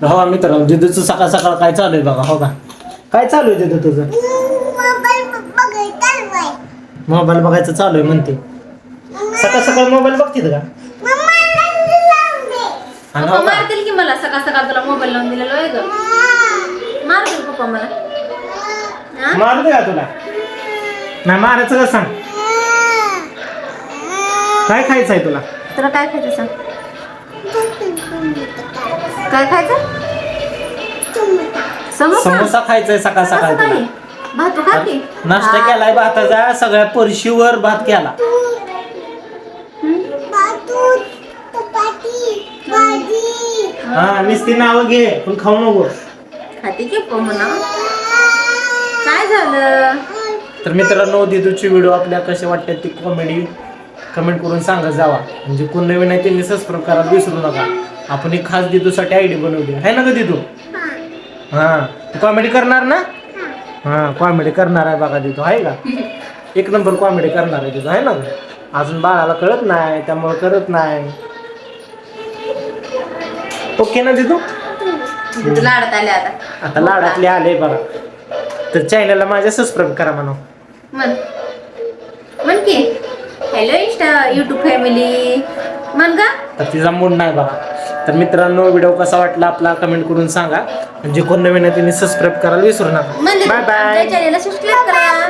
हो मित्रांनो दिदूचं सकाळ सकाळ काय चालू आहे बघा हो का? काय चालू आहे दिदू तुझं? मोबाईल बघायचं चालू आहे म्हणते. सकाळ सकाळ मोबाईल बघते का? आणि पप्पा हो का? मारतील की मला? सकाळ सकाळ तुला मोबाईल लावून दिलेला आहे ग. मारतील पप्पा मला? हा? मारू दे का तुला? नाही मारायचं का सांग? काय खायचं आहे तुला? तुला काय खायचं सांग? काय खायचं? समोसा. खायचाय सकाळ सकाळ तुला. नाश्ता. केलाय भाताचा सगळ्या परशीवर भात केला. हा नुसती नावं घे पण खाऊ नको. खाते की म्हणा काय झालं? तर मित्रांनो दिदूची व्हिडिओ आपल्या कसे वाटतात ती कॉमेडी कमेंट करून सांगत जावा. म्हणजे कोण नवीन आहे त्यांनी सबस्क्राईब करायला विसरू नका. आपण एक खास दिदूसाठी आयडी बनवली आहे. ना ग दिदू? हा. तू कॉमेडी करणार ना? हा कॉमेडी करणार आहे बघा दिदू. आहे का? एक नंबर कॉमेडी करणार आहे दिदू. आहे ना? अजून बाळाला कळत नाही त्यामुळे करत नाही. ओके ना दिदू? तुला लाडत आले आता. आता लाडातले आले बघा. तर चॅनलला माझ्या सबस्क्राईब करा म्हणा म्हण. म्हण की. हॅलो इंस्टा युट्यूब फॅमिली म्हण का तर तिचा मूड नाही बघा. तर मित्रांनो व्हिडिओ कसा वाटला आपला कमेंट करून सांगा. म्हणजे कोण नवीन आहे त्यांनी सबस्क्राईब करायला विसरू नका. बाय बाय चॅनलला सबस्क्राईब करा.